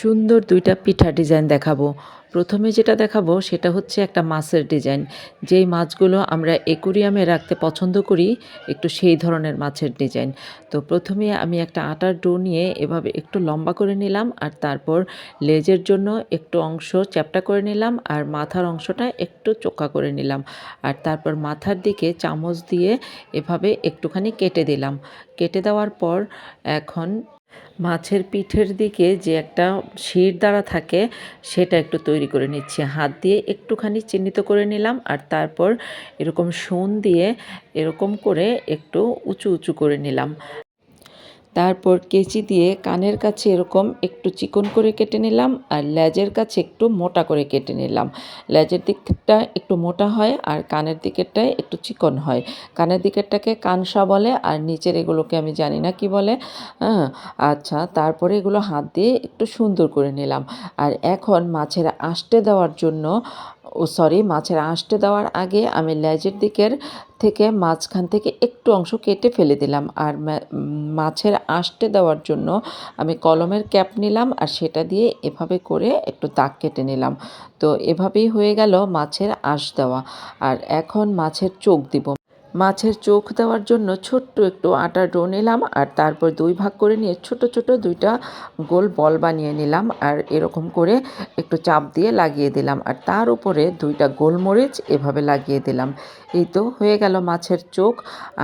সুন্দর দুইটা পিঠা ডিজাইন দেখাবো। প্রথমে যেটা দেখাবো, সেটা হচ্ছে একটা মাছের ডিজাইন যেই মাছগুলো আমরা একুরিয়ামে রাখতে পছন্দ করি, একটু সেই ধরনের মাছের ডিজাইন তো প্রথমে আমি একটা আটার ডো নিয়ে এভাবে একটু লম্বা করে নিলাম, আর তারপর লেজের জন্য একটু অংশ চ্যাপটা করে নিলাম, আর মাথার অংশটা একটু চোকা করে নিলাম। আর তারপর মাথার দিকে চামচ দিয়ে এভাবে একটুখানি কেটে দিলাম। কেটে দেওয়ার পর এখন মাছের পিঠের দিকে যে একটা শির দ্বারা থাকে, সেটা একটু তৈরি করে নিচ্ছি। হাত দিয়ে একটুখানি চিহ্নিত করে নিলাম আর তারপর এরকম সোন দিয়ে এরকম করে একটু উঁচু উঁচু করে নিলাম। তারপর কেচি দিয়ে কানের কাছে এরকম একটু চিকন করে কেটে নিলাম আর লেজের কাছে একটু মোটা করে কেটে নিলাম। লেজের দিকটা একটু মোটা হয় আর কানের দিকেরটায় একটু চিকন হয়। কানের দিকেরটাকে কানসা বলে আর নিচের এগুলোকে আমি জানি না কি বলে। হ্যাঁ আচ্ছা তারপরে এগুলো হাত দিয়ে একটু সুন্দর করে নিলাম। আর এখন মাছের আষ্টে দেওয়ার জন্য ও সরি, মাছের আঁশটে দেওয়ার আগে আমি লেজের দিকের থেকে মাঝখান থেকে একটু অংশ কেটে ফেলে দিলাম। আর মাছের আঁশটে দেওয়ার জন্য আমি কলমের ক্যাপ নিলাম আর সেটা দিয়ে এভাবে করে একটু দাগ কেটে নিলাম। তো এভাবেই হয়ে গেল মাছের আঁশ দেওয়া। আর এখন মাছের চোখ দিব। মাছের চোখ দেওয়ার জন্য ছোট্ট একটু আটা ডো নিলাম আর তারপর দুই ভাগ করে নিয়ে ছোট ছোট দুইটা গোল বল বানিয়ে নিলাম আর এরকম করে একটু চাপ দিয়ে লাগিয়ে দিলাম আর তার উপরে দুইটা গোলমরিচ এভাবে লাগিয়ে দিলাম। এই তো হয়ে গেল মাছের চোখ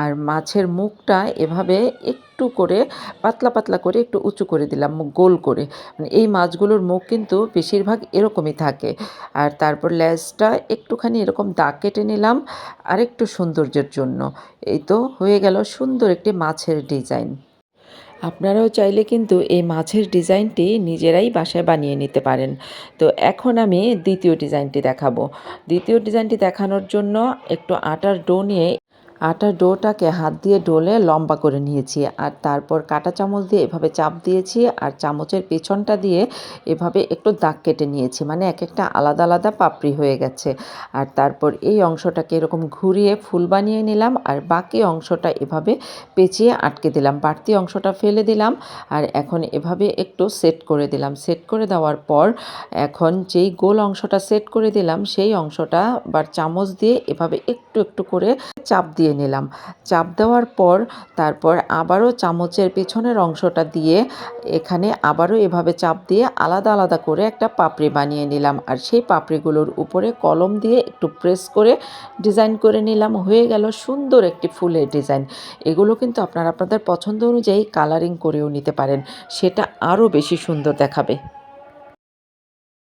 আর মাছের মুখটা এভাবে একটু করে, পাতলা পাতলা করে একটু উঁচু করে দিলাম, মুখ গোল করে। মানে এই মাছগুলোর মুখ কিন্তু বেশিরভাগ এরকমই থাকে। আর তারপর লেজটা একটুখানি এরকম দাগ কেটে নিলাম আর একটু সৌন্দর্যের জন্য। এই তো হয়ে গেল সুন্দর একটি মাছের ডিজাইন। আপনারাও চাইলে কিন্তু এই মাছের ডিজাইনটি নিজেরাই বাসায় বানিয়ে নিতে পারেন। তো এখন আমি দ্বিতীয় ডিজাইনটি দেখাবো। দ্বিতীয় ডিজাইনটি দেখানোর জন্য একটু আটার ডো নিয়ে আটার ডোটাকে হাত দিয়ে ডোলে লম্বা করে নিয়েছি আর তারপর কাটা চামচ দিয়ে এভাবে চাপ দিয়েছি আর চামচের পেছনটা দিয়ে এভাবে একটু দাগ কেটে নিয়েছি মানে এক একটা আলাদা আলাদা পাপড়ি হয়ে গেছে। আর তারপর এই অংশটাকে এরকম ঘুরিয়ে ফুল বানিয়ে নিলাম আর বাকি অংশটা এভাবে পেঁচিয়ে আটকে দিলাম, বাড়তি অংশটা ফেলে দিলাম আর এখন এভাবে একটু সেট করে দিলাম। সেট করে দেওয়ার পর এখন যেই গোল অংশটা সেট করে দিলাম সেই অংশটা বা চামচ দিয়ে এভাবে একটু একটু করে চাপ দিয়ে নিলাম। চাপ দেওয়ার পর তারপর আবারও চামচের পেছনের অংশটা দিয়ে এখানে আবারও এভাবে চাপ দিয়ে আলাদা আলাদা করে একটা পাপড়ি বানিয়ে নিলাম। আর সেই পাপড়িগুলোর উপরে কলম দিয়ে একটু প্রেস করে ডিজাইন করে নিলাম। হয়ে গেল সুন্দর একটি ফুলের ডিজাইন। এগুলো কিন্তু আপনারা আপনাদের পছন্দ অনুযায়ী কালারিং করেও নিতে পারেন। সেটা আরও বেশি সুন্দর দেখাবে।